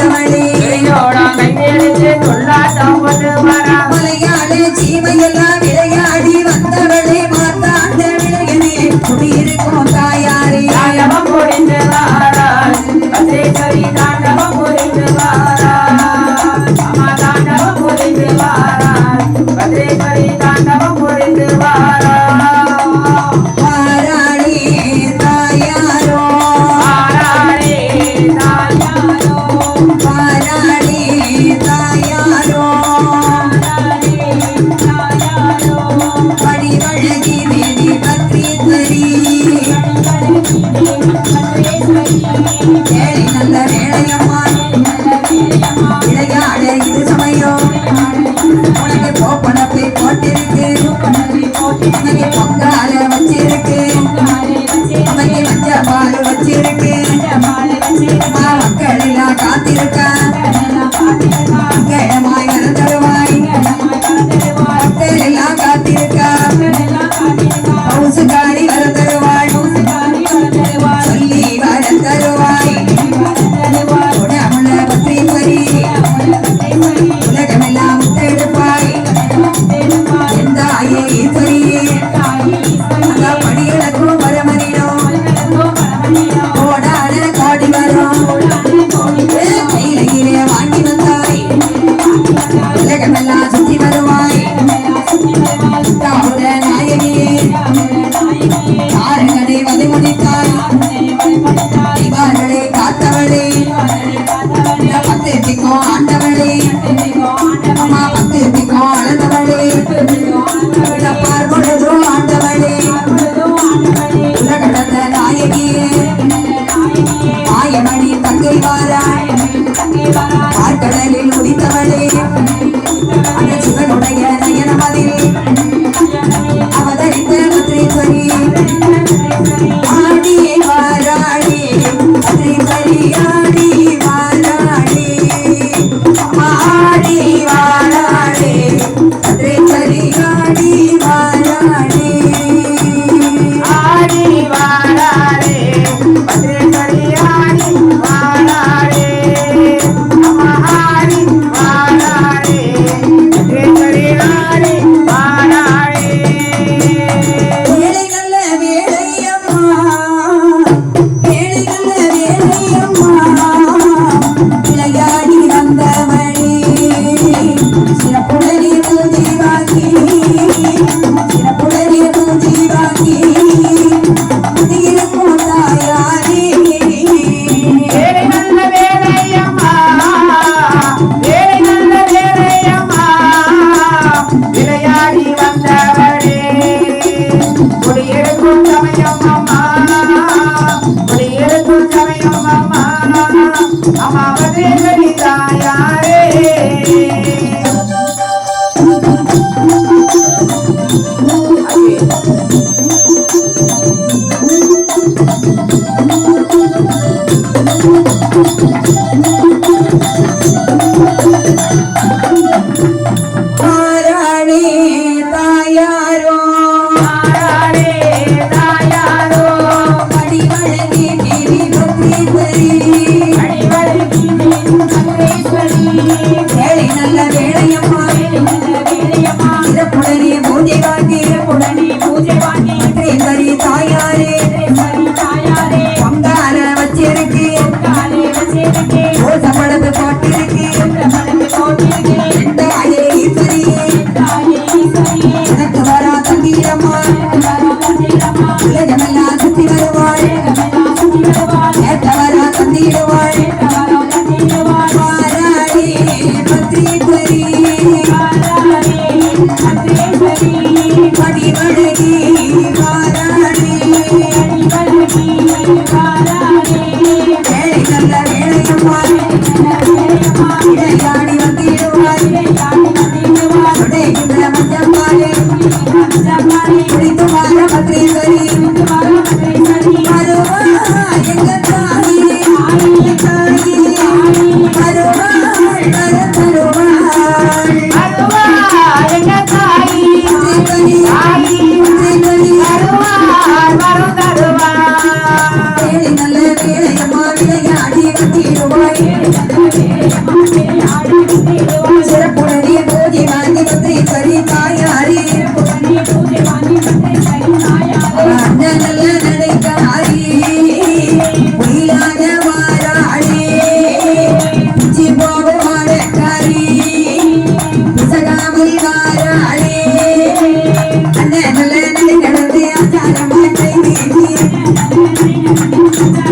கொண்டவளே இறையோடா கையெழுத்து குடியிருக்கும் தாயாரே. தாயவம் பொழிந்து வாராள் பச்சை கவிதான் Ele 好好 तुम्हारा सखी रम्मा ले जमला सखी रवाए ले तुम्हारा सखी रवाए महारानी पत्री परी महारानी पत्री परी சிறப்புணரி